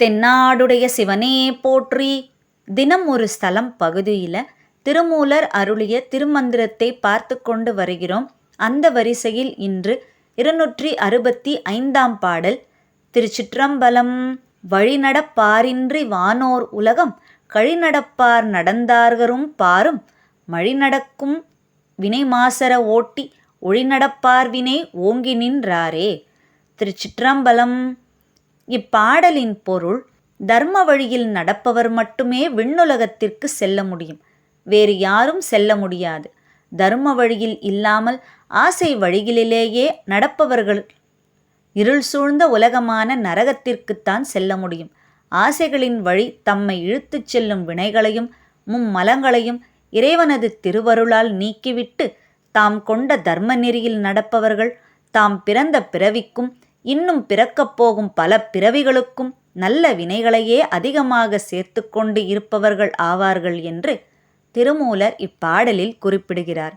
தென்னாடுடைய சிவனே போற்றி. தினம் ஒரு ஸ்தலம் பகுதியில் திருமூலர் அருளிய திருமந்திரத்தை பார்த்து கொண்டு வருகிறோம். அந்த வரிசையில் இன்று இருநூற்றி அறுபத்தி ஐந்தாம் பாடல். திருச்சிற்றம்பலம் வழிநடப்பாரின்றி வானோர் உலகம் கழிநடப்பார் நடந்தார்கரும் பாரும் மழிநடக்கும் வினை மாசர ஓட்டி ஒளிநடப்பார்வினை ஓங்கி நின்றாரே. திருச்சிற்றம்பலம் இப்பாடலின் பொருள் தர்ம வழியில் நடப்பவர் மட்டுமே விண்ணுலகத்திற்கு செல்ல முடியும். வேறு யாரும் செல்ல முடியாது. தர்ம வழியில் இல்லாமல் ஆசை வழிகளிலேயே நடப்பவர்கள் இருள் சூழ்ந்த உலகமான நரகத்திற்குத்தான் செல்ல முடியும். ஆசைகளின் வழி தம்மை இழுத்துச் செல்லும் வினைகளையும் மும்மலங்களையும் இறைவனது திருவருளால் நீக்கிவிட்டு தாம் கொண்ட தர்ம நெறியில் நடப்பவர்கள் தாம் பிறந்த பிறவிக்கும் இன்னும் பிறக்கப் போகும் பல பிறவிகளுக்கும் நல்ல வினைகளையே அதிகமாக சேர்த்து கொண்டு இருப்பவர்கள் ஆவார்கள் என்று திருமூலர் இப்பாடலில் குறிப்பிடுகிறார்.